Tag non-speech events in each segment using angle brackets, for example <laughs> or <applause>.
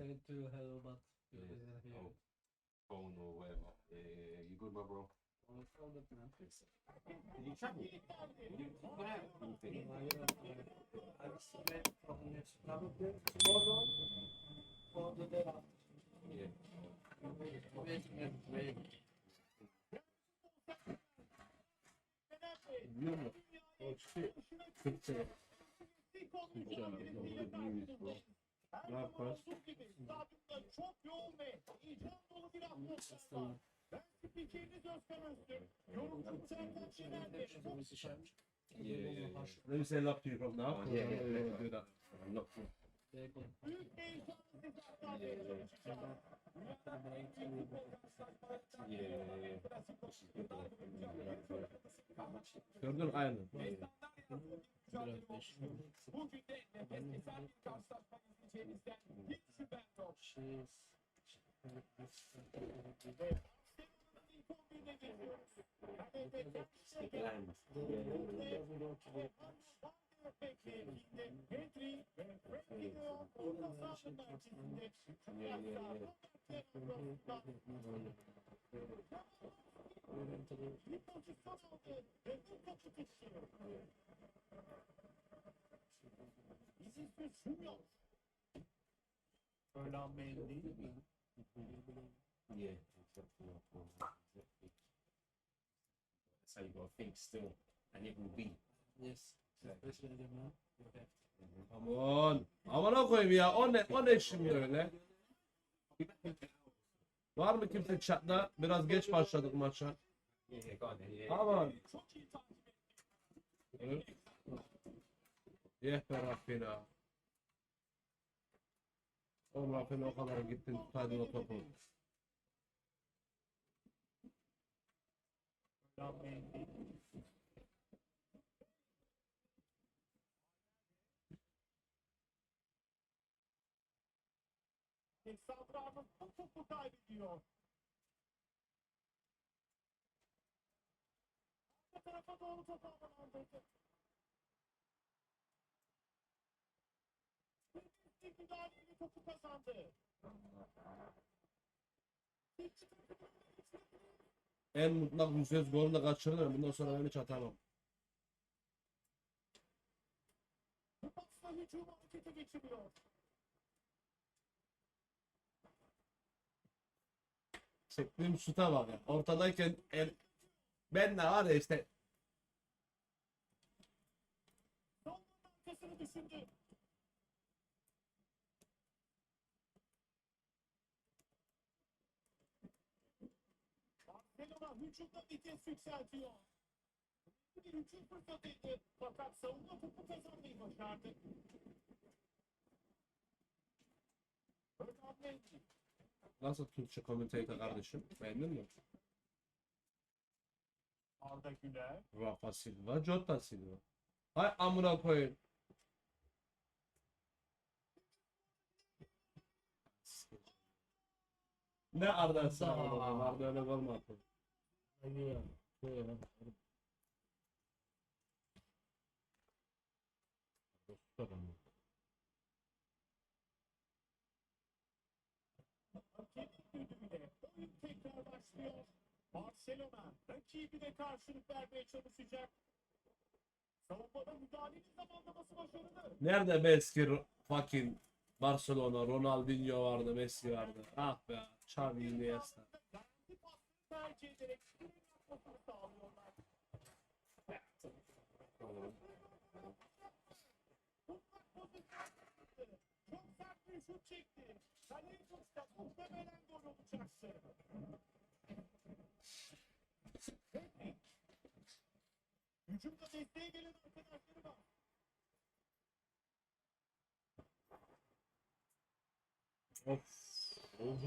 eh, to but you Yeah. Oh. phone or whatever. Eh, you good, my bro? Well. You travel? You. I am from the. Yeah. Ne yapacağız? Çok yoğun ve icat dolu bir atmosfer var. Ben spikeriniz Özkan Öztürk. Yorumcum Serkan Şener ve Yeah, yeah, yeah. Let me say love to you from now. Yeah, yeah, yeah. We'll do that. Büyük heyecanlı tezahürat Yeah, yeah. çalışacağız. Dünyanın en futbol Yeah, yeah, yeah. klasik Yeah, yeah, yeah. Yeah. That's how you gotta think still. And it will be. Yes. Especially the man. Come on. Amına koyayım ya. on? ne o ne şimdi öyle? Var mı kimse chatta? Biraz geç başladık maça. Evet. Yeh be Rabbina. O Rabbina o kadar gittin tutaydın o topu. Fernand Mendy. Alexander bu topu kaybediyor. Bu tarafa doğru topu havalandırdı. Tek müdahaleyle topu kazandı. En mutlak yüzsüz golünü de kaçırdım. Bundan sonra ben hiç atamam. Bu pasla hücum harekete geçiriyor. Çektiğim şuta bak ya. Ortadayken el... Ben de var ya işte. Fernand Mendy. Nasıl Türkçe commentator kardeşim? Beğendin mi? Arda Güler. Rafa Silva, Jota Silva. Hay amına koyayım. Ne Arda sen oğlum? Arda öyle gol attı? Rakip başlıyor. Barcelona rakibine karşılık vermeye çalışacak. Savunmada müdahalenin zamanlaması başarılı. Nerede Messi, fucking Barcelona, Ronaldinho vardı, Messi vardı. Ah be, Xavi, Iniesta. Tercih ederek sağlıyorlar. Çok sert bir şut çekti. Kaleye Hücumda desteğe gelen arkadaşları var. Of. Of.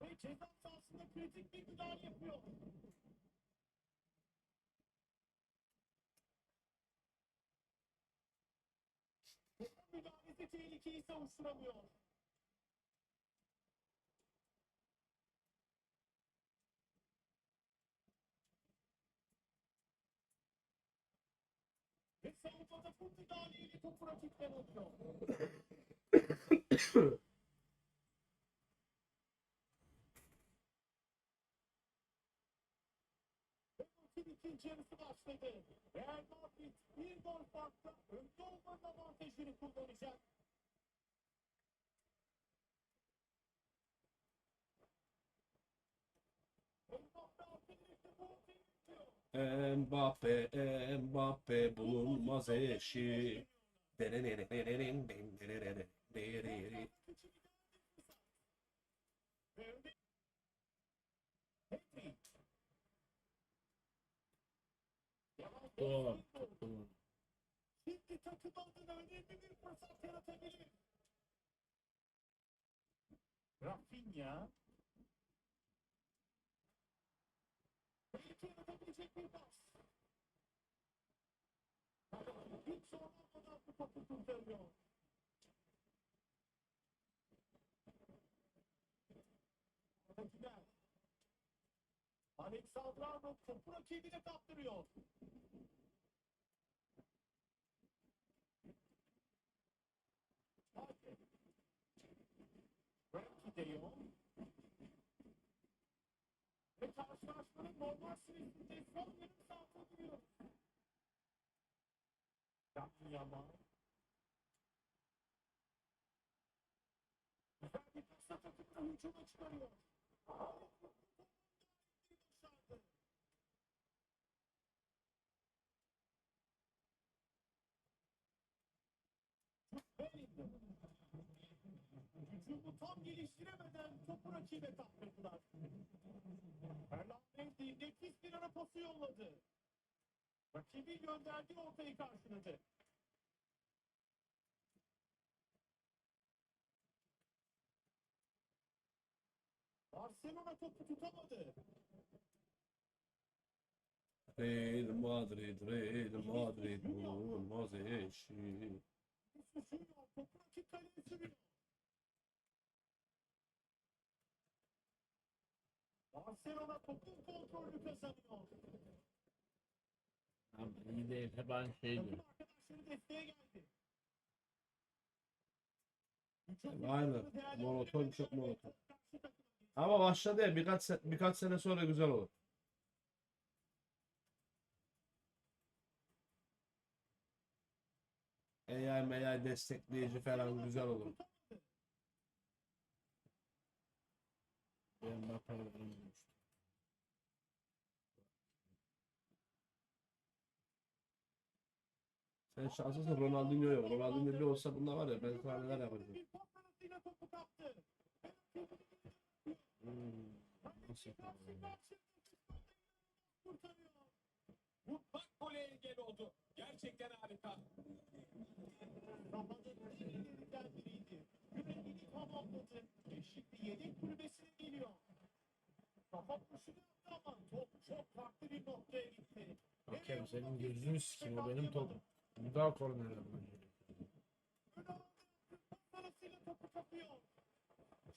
Ve ceza sahasında kritik bir müdahale yapıyor. keyfe uçuramıyor. Ve savunmada Portekali ile topu rakipten alıyor. ikinci yarısı başladı. Real Madrid bir gol farkla önde olmanın avantajını kullanacak. Mbappe, Mbappe bulunmaz eşi. Doğru. Şimdi takım adına önemli bir fırsat yaratabilir. Rafinha. Belki yaratabilecek bir pas. Hiç zorlanmadan bu topu kurtarıyor. Oradakiler. Alexander Arnold topu rakibine kaptırıyor. Normal süresinde son yarım saate giriyor. Yaptı Yaman. Güzel bir pasla takımını hücuma çıkarıyor. Başardı. Bellingham. Hücumu tam geliştiremeden topu rakibe kaptırdılar. Erland Mendy nefis bir ara pası yolladı. Rakibi gönderdiği ortayı karşıladı. Barcelona topu tutamadı. Real Madrid, Real Madrid bulunmaz eşi. Susuyor. Topu rakip kaleye sürüyor. Barcelona topun kontrolünü kazanıyor. Abi iyi değil. Hep aynı şey Takım diyor. arkadaşları desteğe geldi. Aynen. Monoton çok monoton. Ama başladı ya birkaç se- birkaç sene sonra güzel olur. AI AI destekleyici falan güzel olur. Ben bakarım. Sen şanslısın Ronaldinho yok. Ronaldinho bir olsa bunda var ya ben sana neler kaptı. Hmm, Nasıl. Bu bak gole engel oldu. Gerçekten harika. Ramad'ın en ilerinden biriydi. Yüreğini tamamladı. Ve şimdi yedek kulübesine geliyor. Kafa vuruşunu yaptı ama top çok farklı bir noktaya gitti. Hakem senin gözünü sikeyim o benim topum. Bir daha kornerden bence. Ön alanda yaptı. Pas arasıyla topu kapıyor.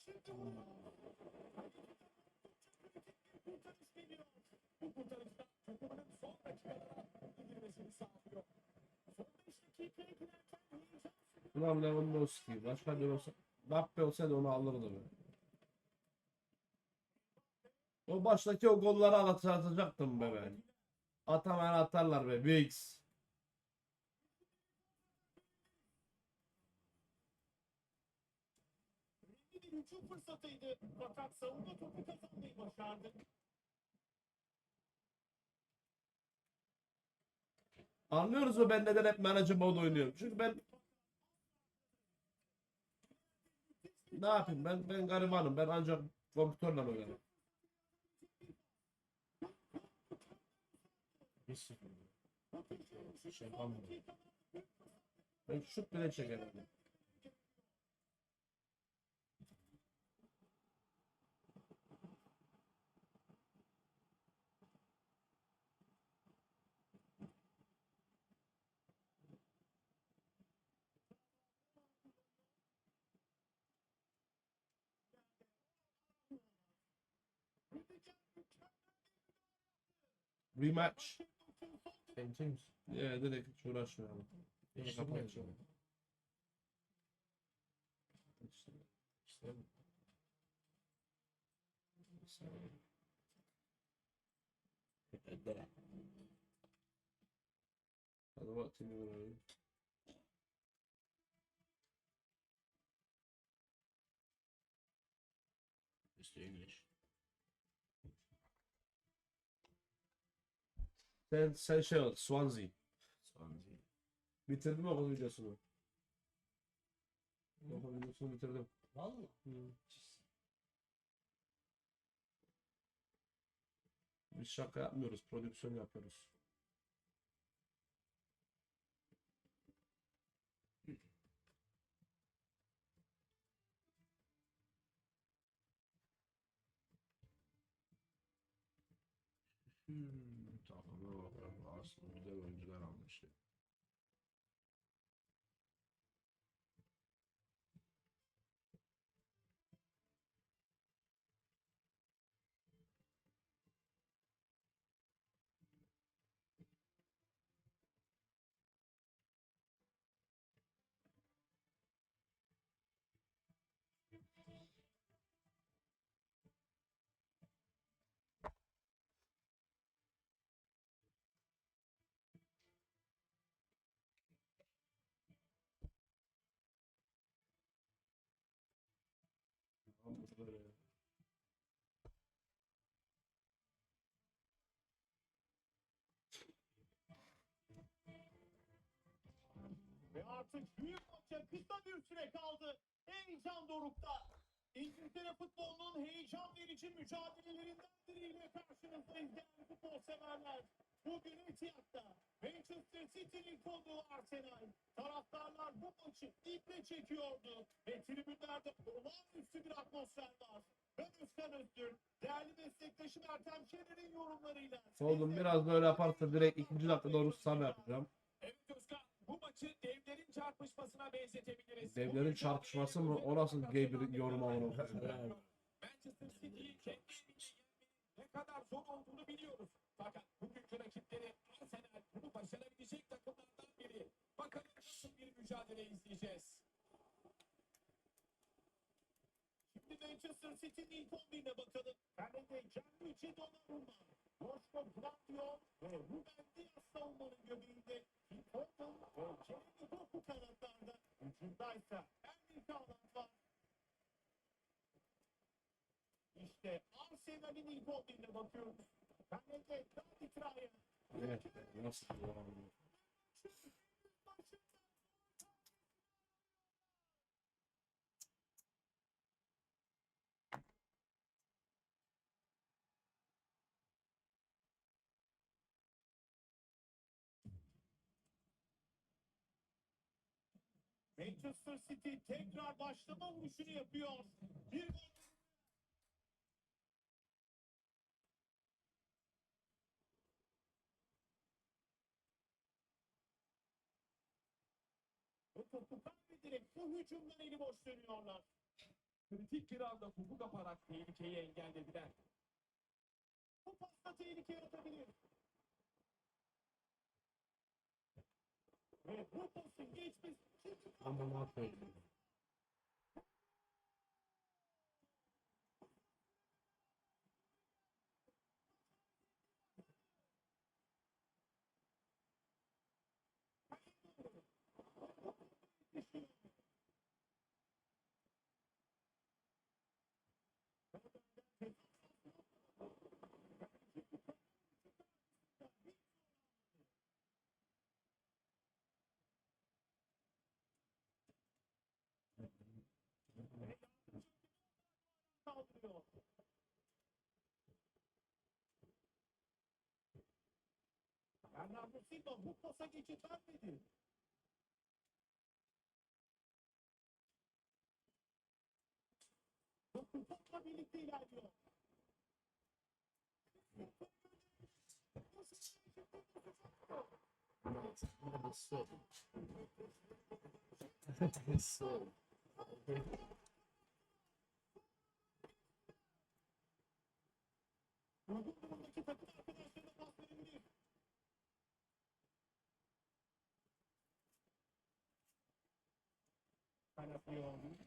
Şimdi vuruyor. Oldukça kritik bir kurtarış geliyor. Bu kurtarışta takımının son dakikalara girmesini sağlıyor. Son 5 dakikaya girerken heyecan Ulan Lewandowski başka bir olsa Mbappe olsaydı onu alırdı be. O baştaki o golları atacaktım be ben. Atamayan atarlar be Biggs. Hücum fırsatıydı. Fakat savunma topu kazanmayı başardı. Anlıyoruz mu ben neden hep manager mod oynuyorum. Çünkü ben ne yapayım ben ben garibanım. Ben ancak kompütörle oynarım. Ben şut bile çekemem. Rematch. Sen kimsin? Ya direkt hiç uğraşmayalım. Yine İşte kapı bu. açıyor. İşte. İşte Hadi bakayım orayı. işte Sen, sen şey ol, Swansea. Swansea. Bitirdin mi okul videosunu? Okul videosunu bitirdim. Valla. Biz şaka yapmıyoruz, prodüksiyon yapıyoruz. Hmm, Böyle. Ve artık büyük maça kısa bir süre kaldı. Heyecan dorukta. İngiltere futbolunun heyecan verici mücadelelerinden biriyle karşınızdayız değerli futbol severler. Bugün Etihad'da Manchester City'nin konu Arsenal. Taraftarlar bu maçı iple çekiyordu ve tribünlerde olağanüstü bir atmosfer var. Ben Özkan Öztürk, değerli meslektaşım Ertem Şener'in yorumlarıyla. Oğlum biraz böyle yaparsa direkt ikinci dakika doğru sam yapacağım. Evet Özkan bu maçı devlerin çarpışmasına benzetebiliriz. Devlerin çarpışması mı? O nasıl gay bir yorum amına koyayım? Manchester City'yi kendi yenmenin ne kadar zor olduğunu biliyoruz. Fakat bugünkü rakipleri Arsenal bunu başarabilecek takımlardan biri. Bakalım nasıl bir mücadele izleyeceğiz. Şimdi Manchester City'nin ilk 11'ine bakalım. Kalede Gianluigi Donnarumma, Joshua Gvardiol ve Ruben Arsenal'in ilk 11'ine bakıyoruz. Kalede David Raya. Evet, nasıl ya? Manchester City tekrar başlama vuruşunu yapıyor. Bir gol kaybederek bu hücumdan eli boş dönüyorlar. Kritik bir anda topu kaparak tehlikeyi engellediler. Bu pasta tehlike yaratabilir. Ve bu pasın geçmesi için Amına na Rosji, bo Bóg posadzi cię tam, widzisz. Responsabilité là, Dieu. Não vou aqui para cuidar, cuidar, cuidar, cuidar, cuidar, cuidar, Yoğun.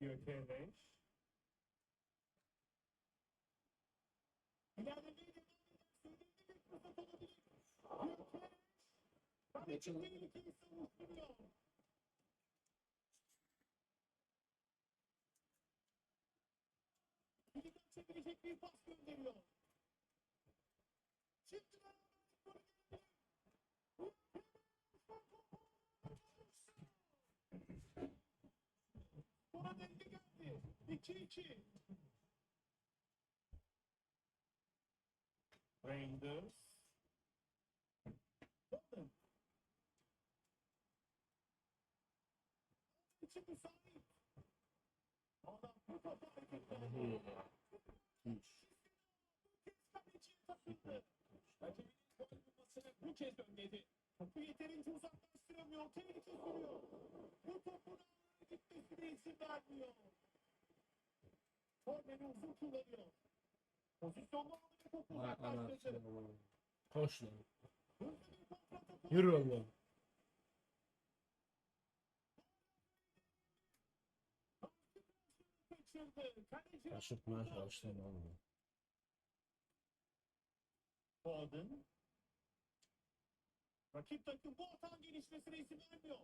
Gökereş. İlerlemeye devam ederse önemli bir 2 2. Rangers. Bakın. İçi müsait. Adam bu topu hareketlerini. Rakibinin gol bulmasını bu kez önledi. Topu yeterince uzaklaştıramıyor. Tehlike kuruyor. Bu topu da gitmesine izin vermiyor. Korneri uzun kullanıyor. Pozisyonda aldı ve topu. Koş lan. Yürü oğlum. Şaşırtmaya çalıştım oğlum. Foden. Rakip takım bu hatan gelişmesine izin vermiyor.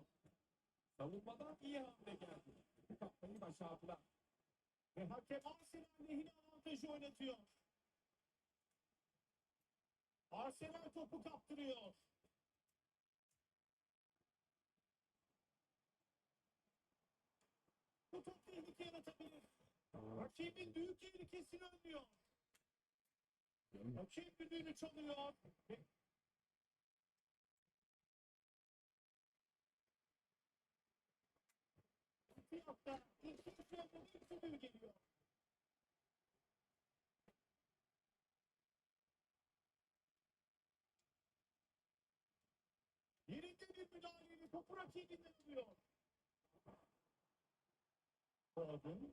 Savunmadan iyi hamle geldi. Bu kapmayı başardılar. Ve hakem Arsenal lehine avantajı oynatıyor. Arsenal topu kaptırıyor. Bu top tehlike yaratabilir. Rakibin büyük tehlikesini önlüyor. Hakem düdüğünü çalıyor. Ve Fiyatta ikinci yarıda bir düdüğü geliyor. Yerinde bir müdahaleyle topu rakibinden alıyor. Foden.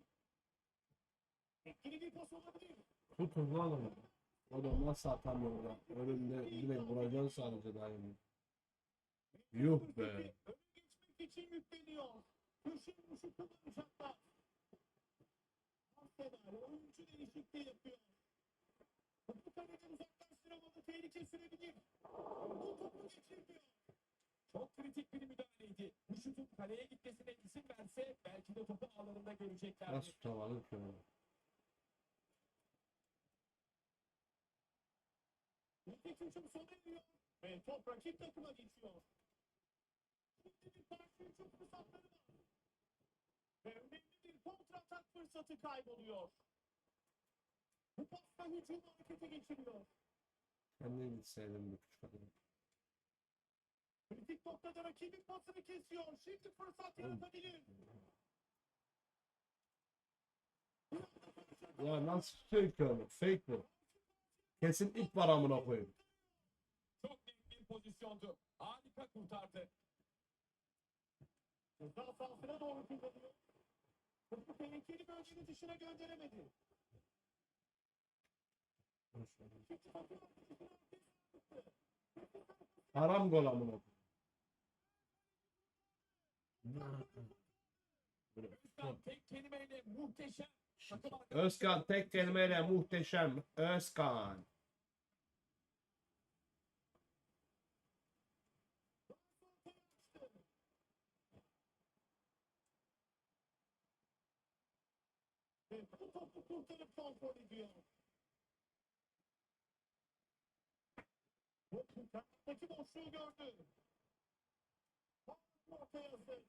Etkili bir pas olabilir. Tutun lan onu. Oğlum nasıl atamıyor lan? Önünde direkt vuracaksın sadece daimi. Yuh be. Öne geçmek için yükleniyor. Köşe vuruşu kullanacaklar. Arsenal oyuncu değişikliği yapıyor. Topu kaleden uzaklaştıramadı. Tehlike sürebilir. Bu topu geçirmiyor. Çok kritik bir müdahaleydi. Bu şutun kaleye gitmesine izin verse belki de topu ağlarında göreceklerdi. Nasıl tutamadı ki onu? İlk hücum sona eriyor. Ve top rakip takıma geçiyor. Şimdi bir karşı hücum fırsatları var. Önemli bir kontra atak fırsatı kayboluyor. Bu pasta hücumu harekete geçiriyor. Kendin gitseydin bir küçük adam. Kritik noktada rakibin pasını kesiyor. Şimdi fırsat yaratabilir. Ya nasıl tutuyor ki onu? Fake bu. Kesin ip var amına koyayım. Çok net bir pozisyondu. Harika kurtardı. Ceza sahasına doğru kullanıyor. Topu tehlikeli bölgenin dışına gönderemedi. Haram gol amına. Özkan tek kelimeyle muhteşem. Özkan tek kelimeyle muhteşem. Özkan. Ve bu topu kurtarıp kontrol ediyor. Bu kurtarmaktaki boşluğu gördü. Pas ortaya hazır.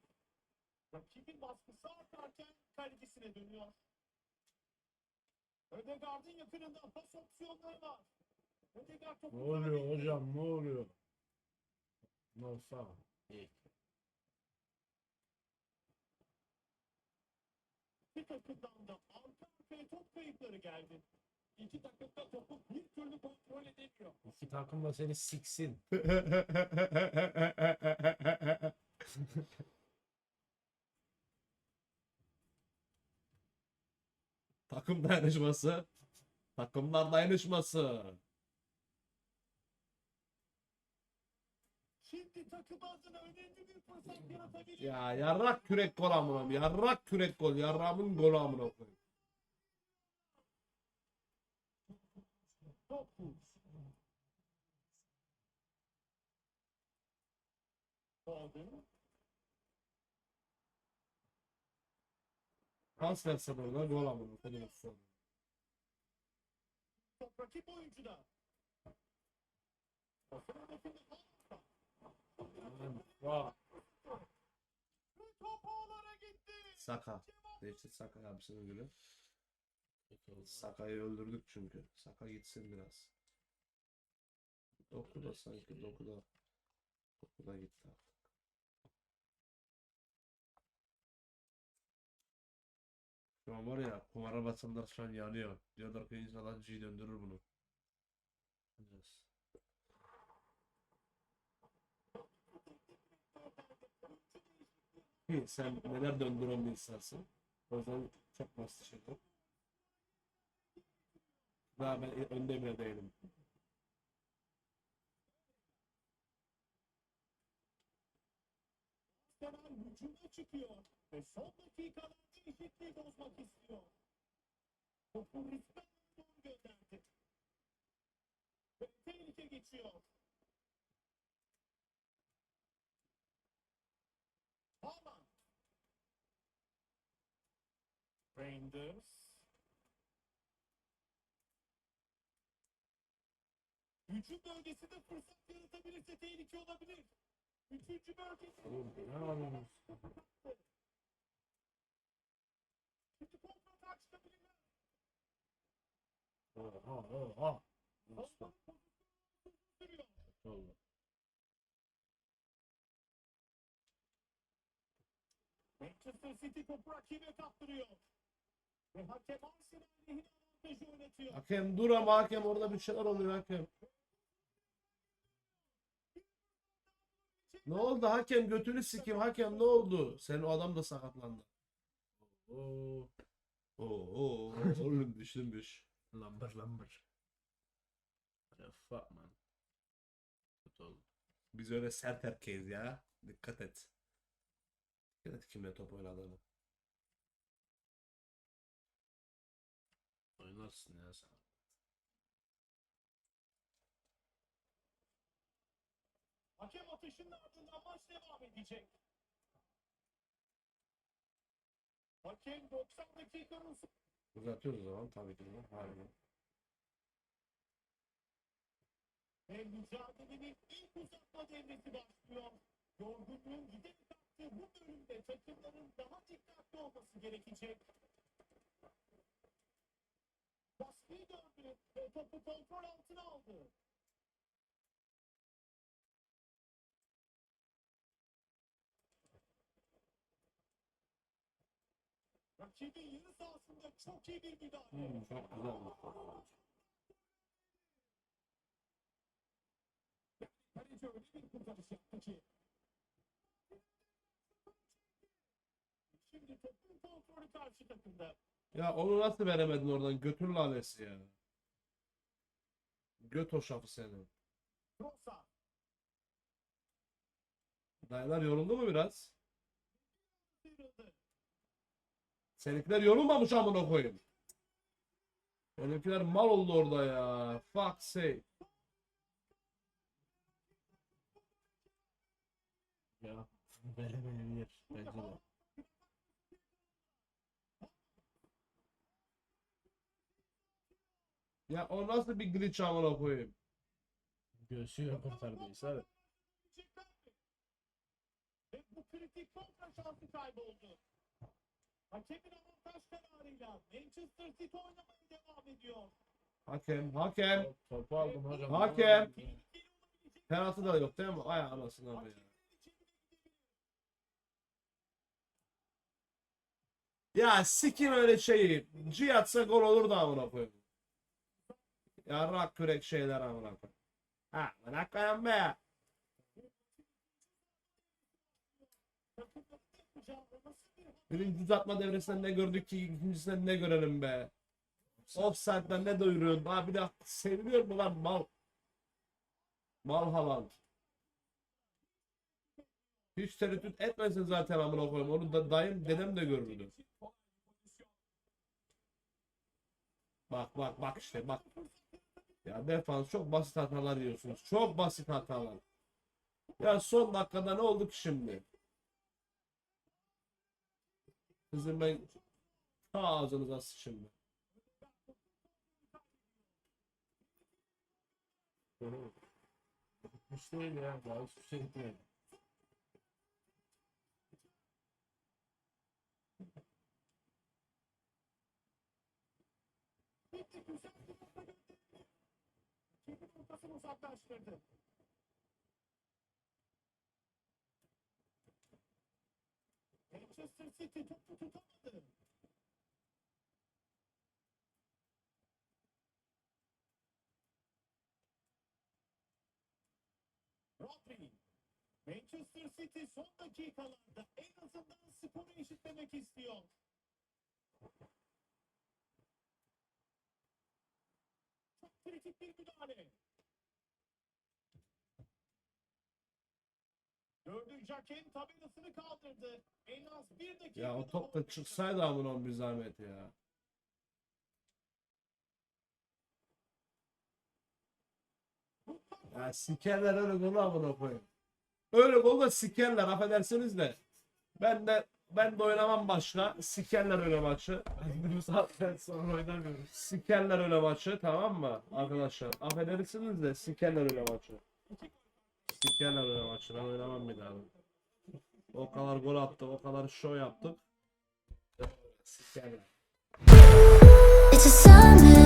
Rakibin baskısı artarken kalecisine dönüyor. Ödegaard'ın yakınında pas opsiyonları var. Ödegaard topu Ne oluyor hocam ne oluyor? Nosa. Bir takımdan da arka arkaya top kayıpları geldi. İki takım da topu bir türlü kontrol edemiyor. İki takım da seni siksin. Takım dayanışması. Takımlar dayanışması. Şimdi takım adına önemli bir fırsat yaratabilir. Ya yarrak kürek gol amına. Yarrak kürek gol. Yarrağımın golü amına koyayım. Pas verse burada gol amına koyayım. Rakip oyuncuda. Hedefinde Vay. Ve top ağlara gitti. Saka. Değişti Saka abisinin gülü. Saka'yı öldürdük çünkü. Saka gitsin biraz. Doku da sanki Doku da Doku da gitti artık. Şu an var ya kumara basanlar şu an yanıyor. Diyorlar ki inşallah G döndürür bunu. Bakacağız. İyi, sen neler döndüren bir insansın. O yüzden çok basit şeyler. Daha ben önde bile değilim. Arsenal hücuma çıkıyor ve son dakikalarda eşitliği bozmak istiyor. Topu riskten doğru gönderdi. Ve tehlike geçiyor. Rangers. Hücum bölgesinde fırsat yaratabilirse tehlike olabilir. Üçüncü bölgesi. Oğlum ne yapıyorsunuz? Şimdi kontrata çıkabilirler. Oha oha. Sürüyor. Oldu. Manchester City topu rakibe kaptırıyor. Ve hakem Arsenal lehine avantajı oynatıyor. Hakem dur ama hakem orada bir şeyler oluyor hakem. Ne oldu hakem götünü sikeyim hakem ne oldu? Senin o adam da sakatlandı. Oo. Oo, oo oğlum düşünmüş. What the fuck man. Biz öyle sert erkeğiz ya. Dikkat et. Dikkat et kimle top oynadığını. Oynarsın ya sen. Hakem atışının ardından maç devam edecek. Hakem 90 dakikanın Uzatıyoruz o zaman tabii ki. Aynen. ve mücadelenin ilk uzatma devresi başlıyor. Yorgunluğun giderek arttığı bu bölümde takımların daha dikkatli olması gerekecek. Baskıyı gördü ve topu kontrol altına aldı. Rakibin yarı sahasında çok iyi bir müdahale. Hmm, çok güzel. Kaleci öyle bir kurtarış yaptı ki. Şimdi topun kontrolü karşı takımda. Ya onu nasıl veremedin oradan? Götür lalesi ya. Göt o şafı senin. Rosa. Dayılar yoruldu mu biraz? Seninkiler yorulmamış amına koyayım. Benimkiler mal oldu orada ya. Fuck sake. Ya. Veremeyebilir. Bence de. Ya o nasıl bir glitch amına koyayım? Göğsüyle kurtardıysa hadi. Ve bu kritik kontra şansı kayboldu. Hakemin avantaj kararıyla Manchester City oynamaya devam ediyor. Hakem, hakem. Top- Topu aldım hocam. Hakem. Penaltı da yok değil mi? Ay anasını abi ya. Sikin öyle şeyi. G atsa gol olur da amına koyayım. Ya rak kürek şeyler amına koyayım. Ha bırak koyayım be. Birinci uzatma devresinden ne gördük ki ikincisinden ne görelim be. Offside'den ne doyuruyorsun? Ha bir de seviliyor mu lan mal? Mal Haaland. Hiç tereddüt etmesin zaten amına koyayım. Onu da dayım dedem de görürdü. Bak bak bak işte bak. Ya defans çok basit hatalar yiyorsunuz. Çok basit hatalar. Ya son dakikada ne oldu ki şimdi? Kızım ben ta ağzınıza sıçayım ben. Hiç ya. Daha hiçbir bir nokta gönderdi. Kendi noktasını uzaklaştırdı. Manchester City topu tutamadı. Rodri. Manchester City son dakikalarda en azından skoru eşitlemek istiyor. Çok kritik bir müdahale. Dördüncü hakem tabelasını kaldırdı. En az bir dakika. Ya o top da çıksaydı amına bir zahmet ya. Ya sikerler öyle golü amına koyayım. Öyle gol da sikerler affedersiniz de. Ben de ben de oynamam başka. Sikerler öyle maçı. <laughs> Bu saatten sonra oynamıyorum. Sikerler öyle maçı tamam mı arkadaşlar? Affedersiniz de sikerler öyle maçı. Sikerler öyle maçı. Ben oynamam bir daha. O kadar gol attık, o kadar şov yaptık. Sikerler. It's a summer.